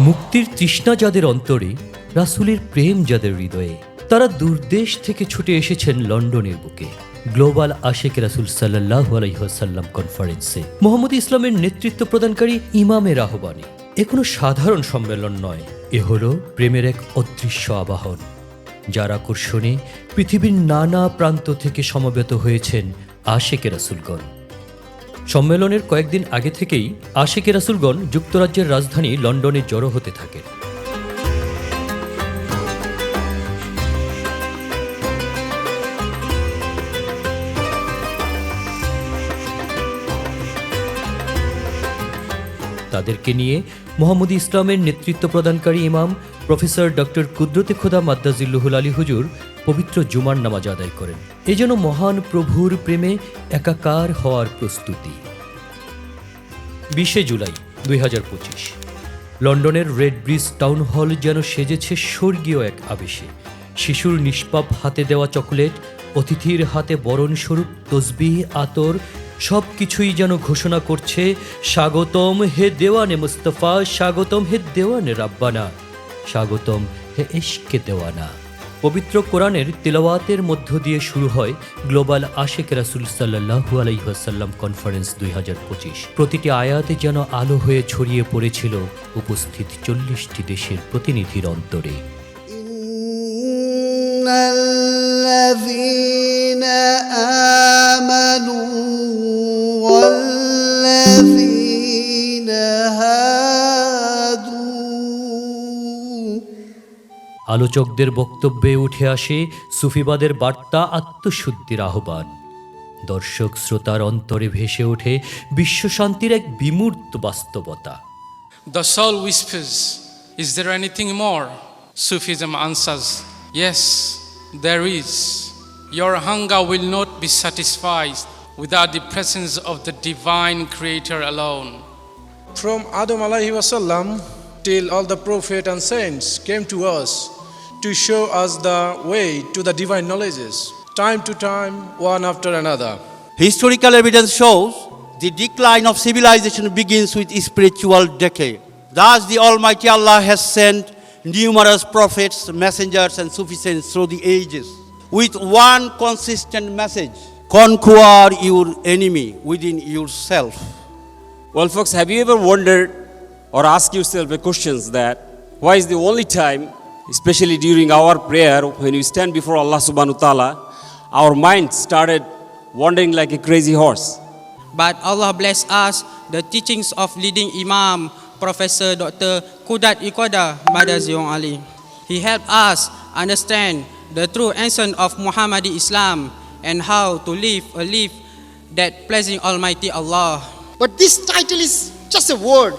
মুক্তির তৃষ্ণা যাদের অন্তরে, রাসূলের প্রেম যাদের হৃদয়ে, তারা দূরদেশ থেকে ছুটে এসেছেন লন্ডনের বুকে। গ্লোবাল আশেক রাসুল সাল্লাহ আলহ্লাম কনফারেন্সে। মোহাম্মদ ইসলামের নেতৃত্ব প্রদানকারী ইমামের আহ্বানে। এ কোনো সাধারণ সম্মেলন নয়। এ হল প্রেমের এক অদৃশ্য আবাহন। যার আকর্ষণে পৃথিবীর নানা প্রান্ত থেকে সমবেত হয়েছেন আশেকে রাসুলগণ। সম্মেলনের কয়েকদিন আগে থেকেই আশেকে রাসুলগণ যুক্তরাজ্যের রাজধানী লন্ডনে জড়ো হতে থাকেন। তাদেরকে নিয়ে মোহাম্মদ ইসলামের নেতৃত্ব প্রদানকারী ইমাম প্রফেসর ডক্টর কুদরতে খোদা মাদ্দাজিল্লুহুল আলী হুজুর পবিত্র জুমার নামাজ আদায় করেন। এ যেন মহান প্রভুর প্রেমে একাকার হওয়ার প্রস্তুতি। বিশে জুলাই দুই হাজার পঁচিশ, লন্ডনের রেড ব্রিজ টাউন হল যেন সেজেছে স্বর্গীয় এক আবেশে। শিশুর নিষ্পাপ হাতে দেওয়া চকোলেট, অতিথির হাতে বরণস্বরূপ তসবিহ, আতর সব কিছুই যেন ঘোষণা করছে, স্বাগতম হে দেওয়ানে মুস্তফা, স্বাগতম হে দেওয়ানে রাব্বানা, স্বাগতম হে এশকে দেওয়ানা। পবিত্র কোরআনের তেলাওয়াতের মধ্য দিয়ে শুরু হয় গ্লোবাল আশেক রাসুল সাল্লাহু আলাইহাসাল্লাম কনফারেন্স দুই হাজার পঁচিশ। প্রতিটি আয়াতে যেন আলো হয়ে ছড়িয়ে পড়েছিল উপস্থিত চল্লিশটি দেশের প্রতিনিধির অন্তরে। الذين آمنوا والذين هادوا আলোচকদের বক্তব্যে উঠে আসে সুফিবাদের বার্তা আত্মশুদ্ধির আহ্বান দর্শক শ্রোতার অন্তরে ভেসে ওঠে বিশ্বশান্তির এক বিমূর্ত বাস্তবতা The soul whispers, Is there anything more? Sufism answers, Yes, there is. Your hunger will not be satisfied without the presence of the divine creator alone. From Adam alayhi wasallam till all the prophet and saints came to us to show us the way to the divine knowledges, time to time, one after another. Historical evidence shows the decline of civilization begins with spiritual decay. Thus, the Almighty Allah has sent numerous prophets, messengers, and Sufi saints through the ages with one consistent message conquer your enemy within yourself. Well, folks, have you ever wondered or asked yourself the questions that why is the only time, especially during our prayer, when we stand before Allah subhanahu wa ta'ala, our mind started wandering like a crazy horse? But Allah bless us the teachings of leading Imam Professor Dr. Kudat Ikoda Badazion Ali. He helped us understand the true essence of Muhammadi Islam and how to live a life that pleasing Almighty Allah. But this title is just a word.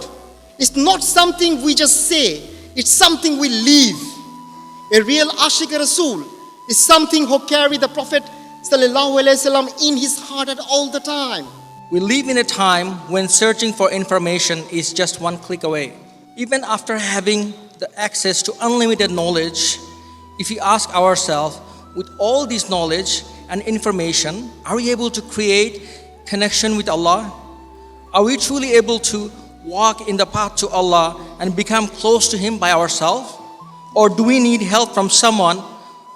It's not something we just say, it's something we live. A real Ashik Rasul is something who carry the Prophet sallallahu alaihi wasallam in his heart at all the time. We live in a time when searching for information is just one click away Even after having the access to unlimited knowledge, if we ask ourselves, with all this knowledge and information, are we able to create connection with Allah? Are we truly able to walk in the path to Allah and become close to Him by ourselves? Or do we need help from someone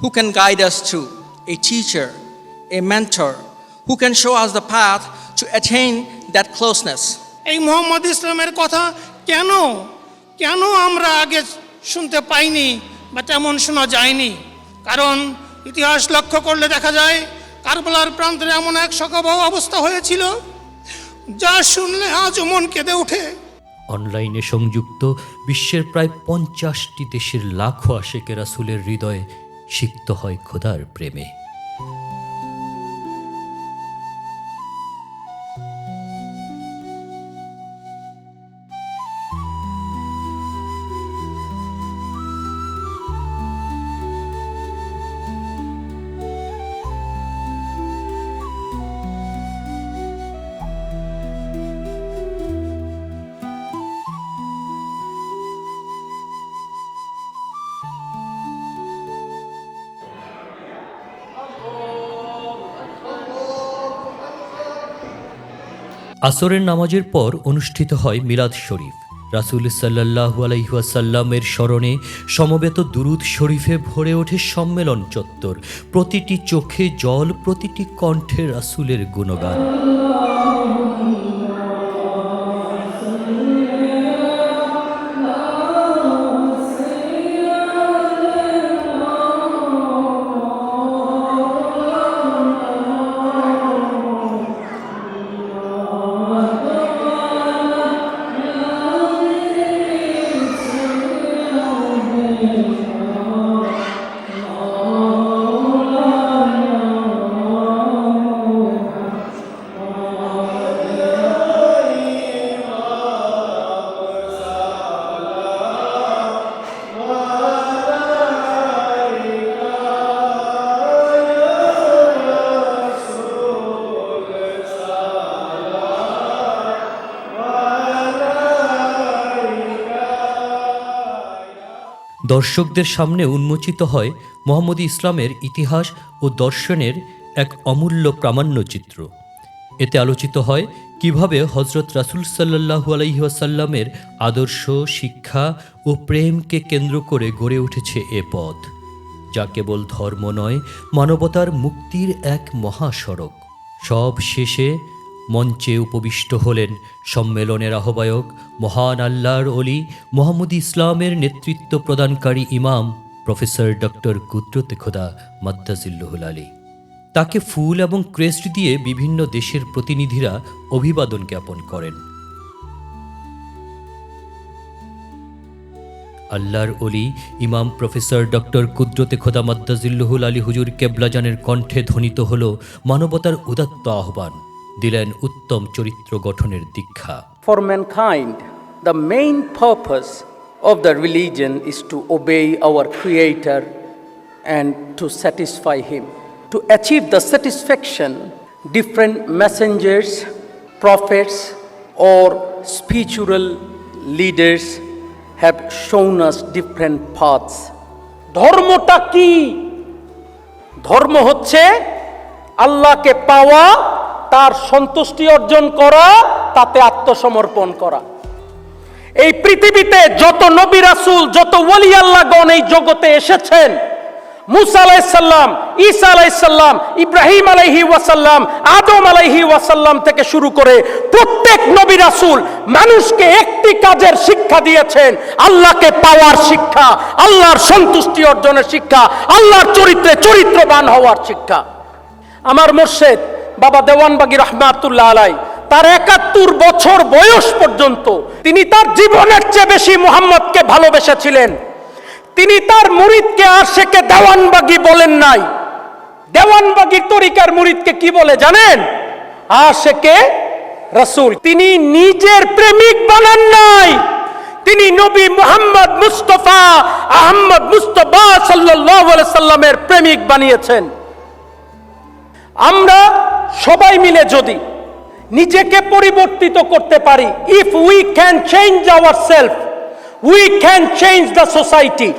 who can guide us to a teacher, a mentor, who can show us the path to attain that closeness? এই মোহাম্মদ ইসলামের কথা কেন কেন আমরা আগে শুনতে পাইনি বা তেমন শোনা যায়নি? কারণ ইতিহাস লক্ষ্য করলে দেখা যায়, কারবালার প্রান্তে এমন এক শোকাবহ অবস্থা হয়েছিল, যা শুনলে আজও মন কেঁদে ওঠে। অনলাইনে সংযুক্ত বিশ্বের প্রায় পঞ্চাশটি দেশের লাখো আশেকে রাসুলের হৃদয়ে সিক্ত হয় খোদার প্রেমে। আসরের নামাজের পর অনুষ্ঠিত হয় মিলাদ শরীফ। রাসুল সাল্লাহ আলাইহাসাল্লামের স্মরণে সমবেত দুরুদ শরীফে ভরে ওঠে সম্মেলন চত্বর। প্রতিটি চোখে জল, প্রতিটি কণ্ঠে রাসুলের গুণগান। দর্শকদের সামনে উন্মোচিত হয় মোহাম্মদ ইসলামের ইতিহাস ও দর্শনের এক অমূল্য প্রামাণ্যচিত্র এতে আলোচিত হয় কীভাবে হজরত রাসূল সাল্লাহু আলাইসাল্লামের আদর্শ, শিক্ষা ও প্রেমকে কেন্দ্র করে গড়ে উঠেছে এ পথ, যা কেবল ধর্ম নয়, মানবতার মুক্তির এক মহাসড়ক। সব শেষে মঞ্চে উপবিষ্ট হলেন সম্মেলনের আহ্বায়ক মহান আল্লাহর অলি মোহাম্মদ ইসলামের নেতৃত্ব প্রদানকারী ইমাম প্রফেসর ডক্টর কুদরতে খোদা মাদ্দাজিল্লুহুল আলী। তাকে ফুল এবং ক্রেস্ট দিয়ে বিভিন্ন দেশের প্রতিনিধিরা অভিবাদন জ্ঞাপন করেন। আল্লাহর অলি ইমাম প্রফেসর ডক্টর কুদরতে খোদা মাদ্দাজিল্লুহুল আলী হুজুর কেবলাজানের কণ্ঠে ধ্বনিত হল মানবতার উদাত্ত আহ্বান। দিলেন উত্তম চরিত্র গঠনের দীক্ষা। For mankind the main purpose of the religion is to obey our creator and to satisfy him to achieve the satisfaction different messengers prophets or spiritual leaders have shown different paths ধর্মটা কি? ধর্ম হচ্ছে আল্লাহকে পাওয়া তার সন্তুষ্টি অর্জন করা, তাতে আত্মসমর্পণ করা। এই পৃথিবীতে যত নবী রাসুল, যত ওলি আল্লাহগণ এই জগতে এসেছেন, মুসা আলাইসাল্লাম ঈসা আলাইসাল্লাম ইব্রাহিম আলাইহি ওয়াসাল্লাম, আদম আলাইহি ওয়াসাল্লাম থেকে শুরু করে প্রত্যেক নবী রাসূল মানুষকে একটি কাজের শিক্ষা দিয়েছেন, আল্লাহকে পাওয়ার শিক্ষা, আল্লাহর সন্তুষ্টি অর্জনের শিক্ষা, আল্লাহর চরিত্রে চরিত্রবান হওয়ার শিক্ষা। আমার মোর্শেদ বাবা দেওয়ানবাগি রহমাতুল্লাহ আলাই তার একাত্তর বছর বয়স পর্যন্ত তিনি তার জীবনের চেয়ে বেশি মুহাম্মদকে ভালোবেসেছিলেন। তিনি তার মুরিদকে আশেকে দেওয়ানবাগি বলেন নাই। দেওয়ানবাগির তরিকার মুরিদকে কি বলে জানেন? আশেকে রসুল। তিনি নিজের প্রেমিক বানান নাই। তিনি নবী মুহাম্মদ মুস্তফা আহমদ মুস্তফা আলাইহি সাল্লামের প্রেমিক বানিয়েছেন। আমরা সবাই মিলে যদি নিজেকে পরিবর্তিত করতে পারি if we can change our self we can change the society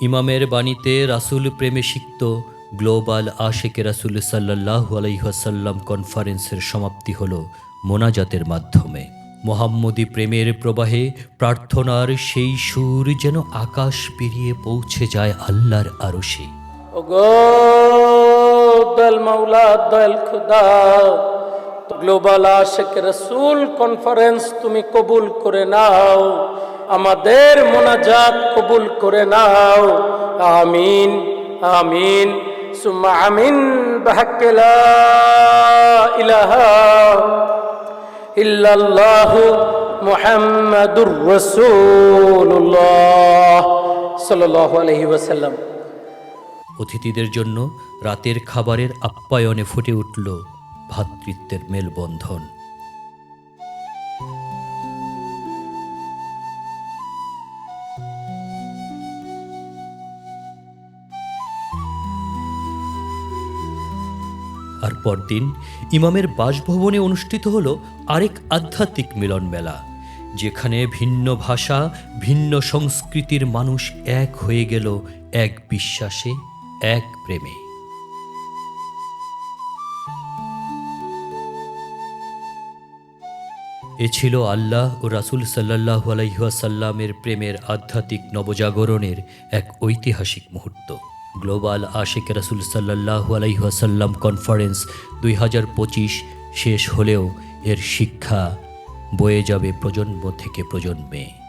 ইমামের বাণীতে রাসূল প্রেমে সিক্ত গ্লোবাল আশেকে রাসূল সাল্লাহু আলাইহাসাল্লাম কনফারেন্সের সমাপ্তি হল মোনাজাতের মাধ্যমে। মোহাম্মদী প্রেমের প্রবাহে প্রার্থনার সেই সুর যেন আকাশ পেরিয়ে পৌঁছে যায় আল্লাহর আরশে। ওগো! দয়াল মাওলা, দয়াল খুদা। গ্লোবাল আশেক রসুল কনফারেন্স তুমি কবুল করে নাও। আমাদের মোনাজাত কবুল করে নাও। আমিন আমিন। আমিন বাহাক্কেলা ইলাহা ইল্লাল্লাহু মুহাম্মাদুর রাসূলুল্লাহ সাল্লাল্লাহু আলাইহি ওয়াসাল্লাম। অতিথিদের জন্য রাতের খাবারের আপ্যায়নে ফুটে উঠল ভ্রাতৃত্বের মেলবন্ধন। আর পরদিন ইমামের বাসভবনে অনুষ্ঠিত হলো আরেক আধ্যাত্মিক মিলন মেলা, যেখানে ভিন্ন ভাষা, ভিন্ন সংস্কৃতির মানুষ এক হয়ে গেল এক বিশ্বাসে এক প্রেমে। এ ছিল আল্লাহ ও রাসূল সাল্লাল্লাহু আলাইহাসাল্লামের প্রেমের আধ্যাত্মিক নবজাগরণের এক ঐতিহাসিক মুহূর্ত। গ্লোবাল আশিক রাসূল সাল্লাল্লাহু আলাইহাসাল্লাম কনফারেন্স দুই হাজার পঁচিশ শেষ হলেও এর শিক্ষা বয়ে যাবে প্রজন্ম থেকে প্রজন্মে।